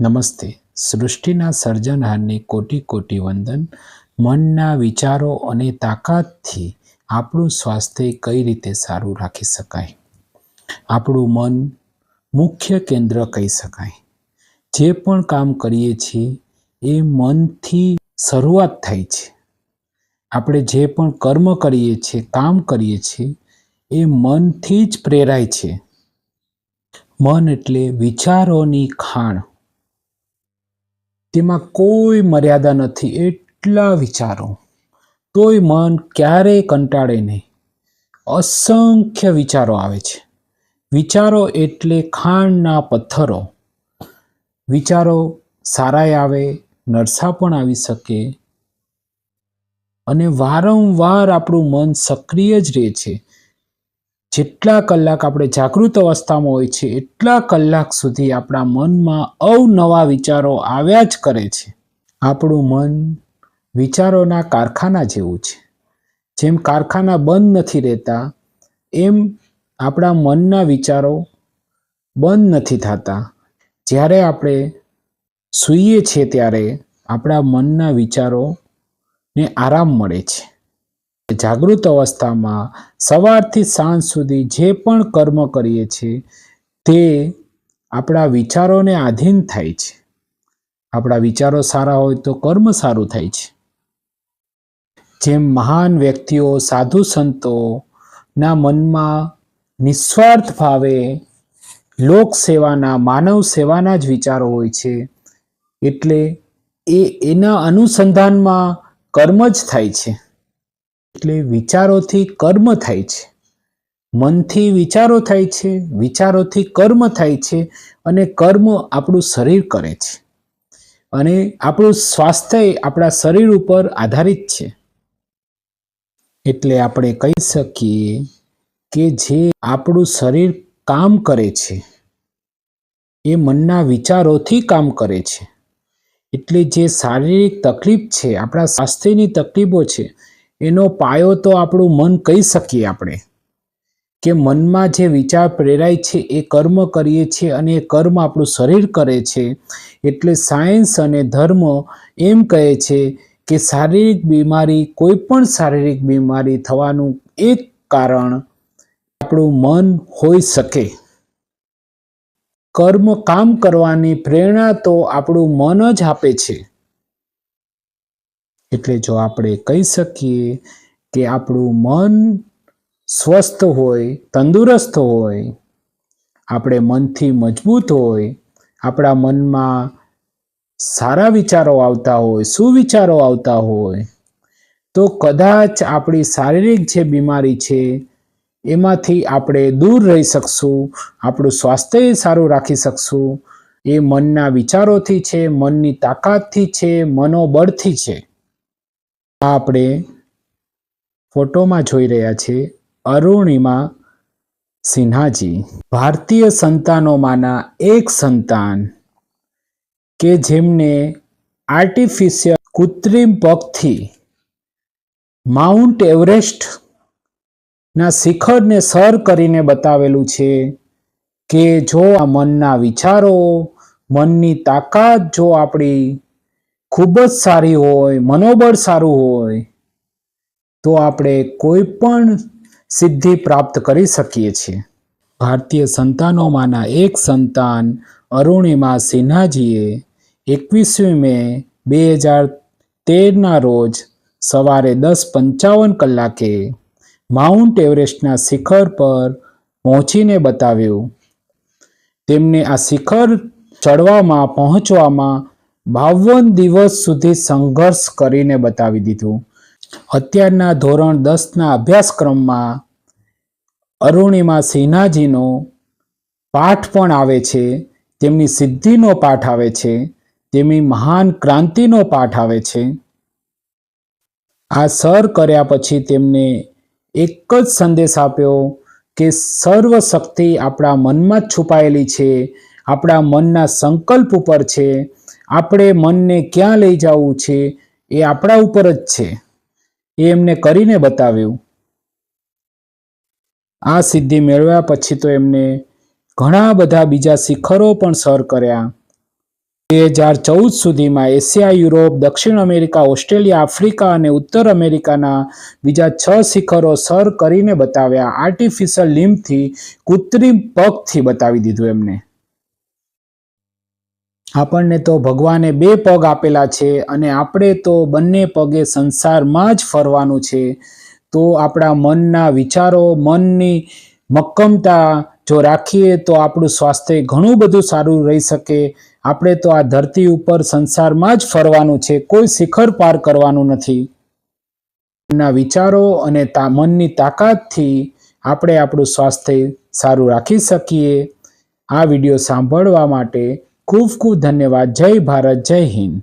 નમસ્તે. સૃષ્ટિના સર્જનહારને કોટી કોટી વંદન, મનના વિચારો અને તાકાતથી આપણું સ્વાસ્થ્ય કઈ રીતે સારું રાખી શકાય? આપણું મન મુખ્ય કેન્દ્ર કહી શકાય. જે પણ કામ કરીએ છીએ, એ મનથી શરૂઆત થાય છે. આપણે જે પણ કર્મ કરીએ છીએ, કામ કરીએ છીએ, એ મનથી જ પ્રેરાય છે. મન એટલે વિચારોની ખાણ. તેમાં કોઈ મર્યાદા નથી, એટલા વિચારો. તોય મન ક્યારેય કંટાળે નહીં. અસંખ્ય વિચારો આવે છે. વિચારો એટલે ખાંડના પથ્થરો. વિચારો સારાય આવે, નરસા પણ આવી શકે. અને વારંવાર આપણું મન સક્રિય જ રહે છે. જેટલા કલાક આપણે જાગૃત અવસ્થામાં હોય છે, એટલા કલાક સુધી આપણા મનમાં અવનવા વિચારો આવ્યા જ કરે છે. આપણું મન વિચારોના કારખાના જેવું છે. જેમ કારખાના બંધ નથી રહેતા, એમ આપણા મનના વિચારો બંધ નથી થતા. જ્યારે આપણે સૂઈએ છીએ ત્યારે આપણા મનના વિચારોને આરામ મળે છે. જાગૃત અવસ્થામાં સવારથી સાંજ સુધી જે પણ કર્મ કરીએ છીએ, તે આપણા વિચારોને આધીન થાય છે. આપણા વિચારો સારા હોય તો કર્મ સારું થાય છે. જેમ મહાન વ્યક્તિઓ, સાધુ સંતોના મનમાં નિસ્વાર્થ ભાવે લોક સેવાના, માનવ સેવાના જ વિચારો હોય છે, એટલે એ એના અનુસંધાનમાં કર્મ જ થાય છે. એટલે વિચારોથી કર્મ થાય છે. મનથી વિચારો થાય છે, વિચારોથી કર્મ થાય છે અને કર્મ આપણું શરીર કરે છે. અને આપણું સ્વાસ્થ્ય આપણા શરીર ઉપર આધારિત છે. એટલે આપણે કહી શકીએ કે જે આપણું શરીર કામ કરે છે, એ મનના વિચારોથી કામ કરે છે. એટલે જે શારીરિક તકલીફ છે, આપણા સ્વાસ્થ્યની તકલીફો છે એનો પાયો તો આપણું મન કહી શકીએ આપણે કે મનમાં જે વિચાર પ્રેરાય છે, એ કર્મ કરીએ છીએ અને એ કર્મ આપણું શરીર કરે છે. એટલે સાયન્સ અને ધર્મ એમ કહે છે કે શારીરિક બીમારી, કોઈ પણ શારીરિક બીમારી થવાનું એક કારણ આપણું મન હોઈ શકે. કર્મ કામ કરવાની પ્રેરણા તો આપણું મન જ આપે છે. એટલે જો આપણે કહી શકીએ કે આપણું મન સ્વસ્થ હોય, તંદુરસ્ત હોય, આપણે મનથી મજબૂત હોય, આપણા મનમાં સારા વિચારો આવતા હોય, સુવિચારો આવતા હોય, તો કદાચ આપણી શારીરિક જે બીમારી છે એમાંથી આપણે દૂર રહી શકશું, આપણું સ્વાસ્થ્ય સારું રાખી શકશું, એ મનના વિચારોથી છે, મનની તાકાતથી છે, મનોબળથી છે. આ આપણે ફોટોમાં જોઈ રહ્યા છીએ અરુણિમા સિન્હાજી. ભારતીય સંતાનોમાંના એક સંતાન કે જેમને આર્ટિફિશિયલ કૃત્રિમ પગથી માઉન્ટ એવરેસ્ટ ના શિખરને સર કરીને બતાવેલું છે કે જો આ મનના વિચારો, મનની તાકાત જો આપણી ખૂબ જ સારી હોય, મનોબળ સારું હોય, તો આપણે કોઈ પણ સિદ્ધિ પ્રાપ્ત કરી શકીએ છીએ. ભારતીય સંતાનોમાંના એક સંતાન અરુણિમા સિન્હાજીએ એકવીસમી મે બે હજાર તેરના રોજ સવારે દસ પંચાવન કલાકે માઉન્ટ એવરેસ્ટના શિખર પર પહોંચીને બતાવ્યું. તેમને આ શિખર ચડવામાં, પહોંચવામાં બાવન દિવસ સુધી સંઘર્ષ કરીને બતાવી દીધું. અત્યારના ધોરણ દસના અભ્યાસક્રમમાં અરુણિમા સિન્હાજીનો પાઠ પણ આવે છે, તેમની સિદ્ધિનો પાઠ આવે છે, તેમની મહાન ક્રાંતિનો પાઠ આવે છે. આ સર કર્યા પછી તેમને એક જ સંદેશ આપ્યો કે સર્વ શક્તિ આપણા મનમાં જ છુપાયેલી છે, આપણા મનના સંકલ્પ ઉપર છે આપણે મનને ક્યાં લઈ જવું છે એ આપણા ઉપર જ છે. એ એમને કરીને બતાવ્યું. આ સિદ્ધિ મેળવ્યા પછી તો એમને ઘણા બધા બીજા શિખરો પણ સર કર્યા. બે હજાર ચૌદ સુધીમાં એશિયા, યુરોપ, દક્ષિણ અમેરિકા, ઓસ્ટ્રેલિયા, આફ્રિકા અને ઉત્તર અમેરિકાના બીજા છ શિખરો સર કરીને બતાવ્યા. આર્ટિફિશિયલ લીમથી કૃત્રિમ પગથી બતાવી દીધું એમને. આપણને તો ભગવાને બે પગ આપેલા છે અને આપણે તો બંને પગે સંસારમાં જ ફરવાનું છે. તો આપણા મનના વિચારો, મનની મક્કમતા જો રાખીએ તો આપણું સ્વાસ્થ્ય ઘણું બધું સારું રહી શકે. આપણે તો આ ધરતી ઉપર સંસારમાં જ ફરવાનું છે, કોઈ શિખર પાર કરવાનું નથી. ના વિચારો અને મનની તાકાતથી આપણે આપણું સ્વાસ્થ્ય સારું રાખી શકીએ. આ વીડિયો સાંભળવા માટે ખૂબ ખૂબ ધન્યવાદ. જય ભારત જય હિન્દ.